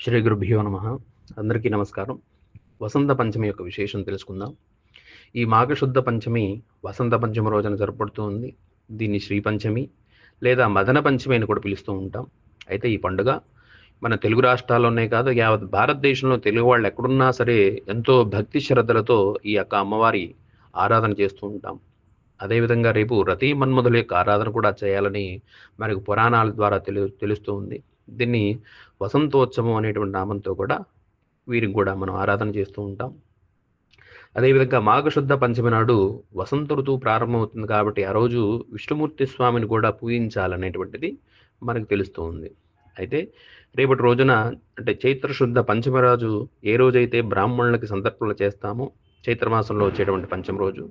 శ్రీ గురుభ్యో నమ. అందరికీ నమస్కారం. వసంత పంచమి యొక్క విశేషం తెలుసుకుందాం. ఈ మాఘశుద్ధ పంచమి వసంత పంచమి రోజున జరపడుతూ ఉంది. దీన్ని శ్రీ పంచమి లేదా మదన పంచమి అని కూడా పిలుస్తూ ఉంటాం. అయితే ఈ పండుగ మన తెలుగు రాష్ట్రాల్లోనే కాదు యావత్ భారతదేశంలో తెలుగు వాళ్ళు ఎక్కడున్నా సరే ఎంతో భక్తి శ్రద్ధలతో ఈ యొక్క అమ్మవారి ఆరాధన చేస్తూ ఉంటాం. అదేవిధంగా రేపు రతీ మన్మధుల యొక్క ఆరాధన కూడా చేయాలని మనకు పురాణాల ద్వారా తెలు తెలుస్తూ ఉంది. దీన్ని వసంతోత్సవం అనేటువంటి నామంతో కూడా వీరికి కూడా మనం ఆరాధన చేస్తూ ఉంటాం. అదేవిధంగా మాఘశుద్ధ పంచమి నాడు వసంత ఋతువు ప్రారంభమవుతుంది కాబట్టి ఆ రోజు విష్ణుమూర్తి స్వామిని కూడా పూజించాలనేటువంటిది మనకు తెలుస్తూ ఉంది. అయితే రేపటి రోజున అంటే చైత్రశుద్ధ పంచమి ఏ రోజైతే బ్రాహ్మణులకి సందర్పణలు చేస్తామో చైత్రమాసంలో వచ్చేటువంటి పంచమ రోజు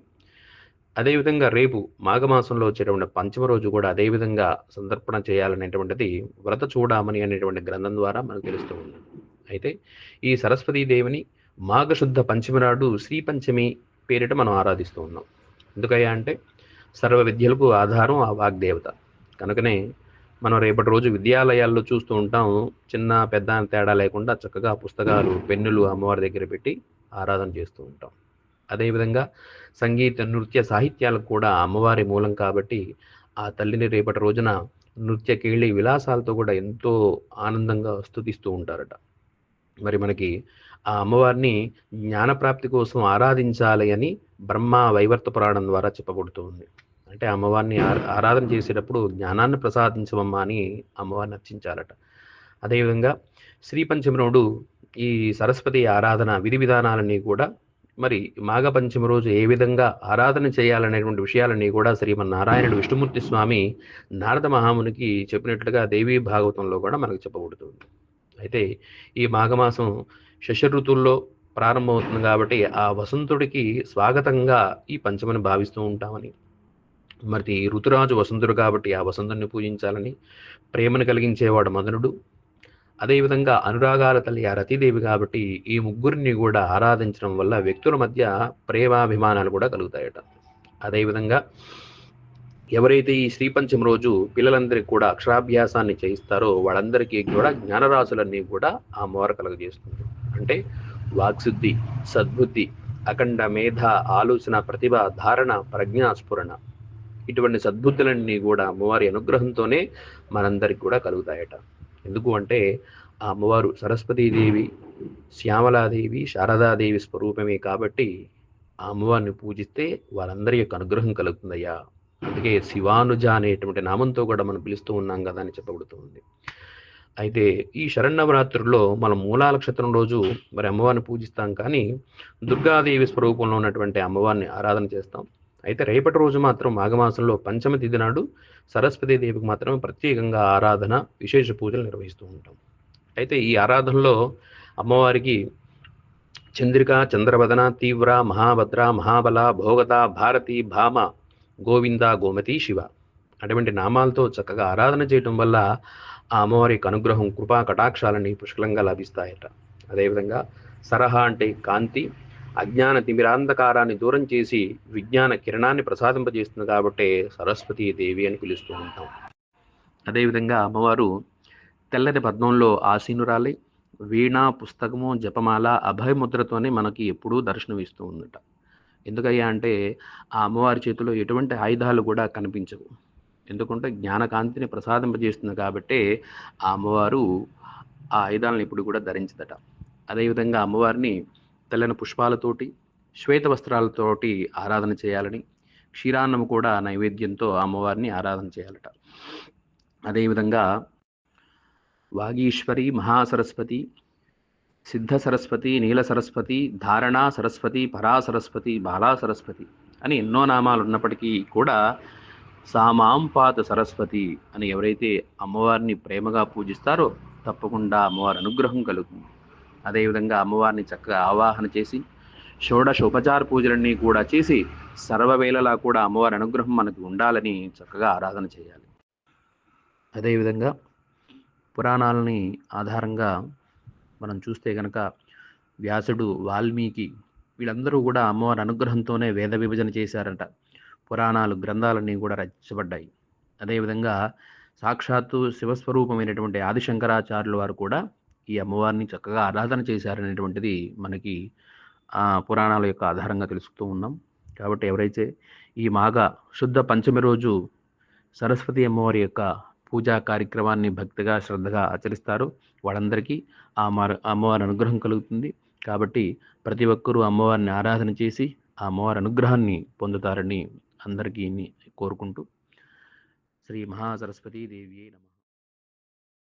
అదేవిధంగా రేపు మాఘమాసంలో వచ్చేటువంటి పంచమ రోజు కూడా అదేవిధంగా సందర్పణ చేయాలనేటువంటిది వ్రత చూడమని అనేటువంటి గ్రంథం ద్వారా మనకు తెలుస్తూ ఉంది అయితే ఈ సరస్వతీదేవిని మాఘశుద్ధ పంచమి నాడు శ్రీ పంచమి పేరిట మనం ఆరాధిస్తూ ఉన్నాం. ఎందుకయ్యా అంటే సర్వ విద్యలకు ఆధారం ఆ వాగ్దేవత. కనుకనే మనం రేపటి రోజు విద్యాలయాల్లో చూస్తూ ఉంటాం చిన్న పెద్ద తేడా లేకుండా చక్కగా పుస్తకాలు పెన్నులు అమ్మవారి దగ్గర పెట్టి ఆరాధన చేస్తూ ఉంటాం. అదేవిధంగా సంగీత నృత్య సాహిత్యాలకు కూడా అమ్మవారి మూలం కాబట్టి ఆ తల్లిని రేపటి రోజున నృత్య కేళి విలాసాలతో కూడా ఎంతో ఆనందంగా స్థుతిస్తూ ఉంటారట. మరి మనకి ఆ అమ్మవారిని జ్ఞానప్రాప్తి కోసం ఆరాధించాలి అని బ్రహ్మ వైవర్త పురాణం ద్వారా చెప్పబడుతుంది అంటే అమ్మవారిని ఆరాధన చేసేటప్పుడు జ్ఞానాన్ని ప్రసాదించమమ్మా అని అమ్మవారిని అర్చించాలట. అదేవిధంగా శ్రీ ఈ సరస్వతి ఆరాధన విధి విధానాలన్నీ కూడా మరి మాఘపంచమి రోజు ఏ విధంగా ఆరాధన చేయాలనేటువంటి విషయాలన్నీ కూడా శ్రీమన్నారాయణుడు విష్ణుమూర్తి స్వామి నారద మహామునికి చెప్పినట్లుగా దేవీ భాగవతంలో కూడా మనకు చెప్పబడుతుంది. అయితే ఈ మాఘమాసం శశ ఋతువుల్లో ప్రారంభమవుతుంది కాబట్టి ఆ వసంతుడికి స్వాగతంగా ఈ పంచమని భావిస్తూ ఉంటామని. మరి ఋతురాజు వసంతుడు కాబట్టి ఆ వసంతుడిని పూజించాలని ప్రేమను కలిగించేవాడు మదనుడు. అదేవిధంగా అనురాగాల తల్లి ఆ రతీదేవి కాబట్టి ఈ ముగ్గురిని కూడా ఆరాధించడం వల్ల వ్యక్తుల మధ్య ప్రేమాభిమానాలు కూడా కలుగుతాయట. అదేవిధంగా ఎవరైతే ఈ శ్రీపంచం రోజు పిల్లలందరికీ కూడా అక్షరాభ్యాసాన్ని చేయిస్తారో వాళ్ళందరికీ కూడా జ్ఞానరాశులన్నీ కూడా ఆ మోర కలుగజేస్తుంది. అంటే వాక్శుద్ధి సద్బుద్ధి అఖండ మేధ ఆలోచన ప్రతిభ ధారణ ప్రజ్ఞాస్ఫురణ ఇటువంటి సద్బుద్ధులన్నీ కూడా అమ్మవారి అనుగ్రహంతోనే మనందరికి కూడా కలుగుతాయట. ఎందుకు అంటే ఆ అమ్మవారు సరస్వతీదేవి శ్యామలాదేవి శారదాదేవి స్వరూపమే కాబట్టి ఆ అమ్మవారిని పూజిస్తే వారందరి యొక్క అనుగ్రహం కలుగుతుందయ్యా. అందుకే శివానుజ అనేటువంటి నామంతో కూడా మనం పిలుస్తూ ఉన్నాం కదా అని చెప్పబడుతుంది. అయితే ఈ శరణవరాత్రుల్లో మనం మూలా నక్షత్రం రోజు మరి అమ్మవారిని పూజిస్తాం కానీ దుర్గాదేవి స్వరూపంలో ఉన్నటువంటి అమ్మవారిని ఆరాధన చేస్తాం. అయితే రేపటి రోజు మాత్రం మాఘమాసంలో పంచమ తిథి నాడు సరస్వతి దేవికి మాత్రమే ప్రత్యేకంగా ఆరాధన విశేష పూజలు నిర్వహిస్తూ ఉంటాం. అయితే ఈ ఆరాధనలో అమ్మవారికి చంద్రిక చంద్రవదన తీవ్ర మహాభద్ర మహాబల భోగత భారతి భామ గోవింద గోమతి శివ అటువంటి నామాలతో చక్కగా ఆరాధన చేయటం వల్ల ఆ అమ్మవారి యొక్క అనుగ్రహం కృపా కటాక్షాలని పుష్కలంగా లభిస్తాయట. అదేవిధంగా సరహ అంటే కాంతి అజ్ఞాన తిమిరాంధకారాన్ని దూరం చేసి విజ్ఞాన కిరణాన్ని ప్రసాదింపజేస్తుంది కాబట్టి సరస్వతీ దేవి అని పిలుస్తూ ఉంటాం. అదేవిధంగా అమ్మవారు తెల్లటి పద్మంలో ఆసీనురాలి వీణ పుస్తకము జపమాల అభయముద్రతోనే మనకి ఎప్పుడూ దర్శనమిస్తూ ఉందట. ఎందుకయ్యా అంటే ఆ అమ్మవారి చేతిలో ఎటువంటి ఆయుధాలు కూడా కనిపించవు. ఎందుకంటే జ్ఞానకాంతిని ప్రసాదింపజేస్తుంది కాబట్టి ఆ అమ్మవారు ఆ ఆయుధాలను ఇప్పుడు కూడా ధరించదట. అదేవిధంగా అమ్మవారిని తెల్లని పుష్పాలతోటి శ్వేత వస్త్రాలతోటి ఆరాధన చేయాలని క్షీరాన్నం కూడా నైవేద్యంతో అమ్మవారిని ఆరాధన చేయాలట. అదేవిధంగా వాగీశ్వరి మహాసరస్వతి సిద్ధ సరస్వతి నీల సరస్వతి ధారణా సరస్వతి పరా సరస్వతి బాలా సరస్వతి అని ఎన్నో నామాలు ఉన్నప్పటికీ కూడా సామాంపాత సరస్వతి అని ఎవరైతే అమ్మవారిని ప్రేమగా పూజిస్తారో తప్పకుండా అమ్మవారి అనుగ్రహం కలుగుతుంది. అదేవిధంగా అమ్మవారిని చక్కగా ఆవాహన చేసి షోడశ ఉపచార పూజలన్నీ కూడా చేసి సర్వవేళలా కూడా అమ్మవారి అనుగ్రహం మనకు ఉండాలని చక్కగా ఆరాధన చేయాలి. అదేవిధంగా పురాణాలని ఆధారంగా మనం చూస్తే కనుక వ్యాసుడు వాల్మీకి వీళ్ళందరూ కూడా అమ్మవారి అనుగ్రహంతోనే వేద విభజన చేశారంట. పురాణాలు గ్రంథాలన్నీ కూడా రచించబడ్డాయి. అదేవిధంగా సాక్షాత్తు శివస్వరూపమైనటువంటి ఆదిశంకరాచార్యుల వారు కూడా ఈ అమ్మవారిని చక్కగా ఆరాధన చేశారనేటువంటిది మనకి పురాణాల యొక్క ఆధారంగా తెలుసుకుతూ ఉన్నాం. కాబట్టి ఎవరైతే ఈ మాఘ శుద్ధ పంచమి రోజు సరస్వతి అమ్మవారి యొక్క పూజా కార్యక్రమాన్ని భక్తిగా శ్రద్ధగా ఆచరిస్తారు వాళ్ళందరికీ ఆ అమ్మవారి అమ్మవారి అనుగ్రహం కలుగుతుంది. కాబట్టి ప్రతి ఒక్కరూ అమ్మవారిని ఆరాధన చేసి ఆ అమ్మవారి అనుగ్రహాన్ని పొందుతారని అందరికీ కోరుకుంటూ. శ్రీ మహాసరస్వతీ దేవి నమ.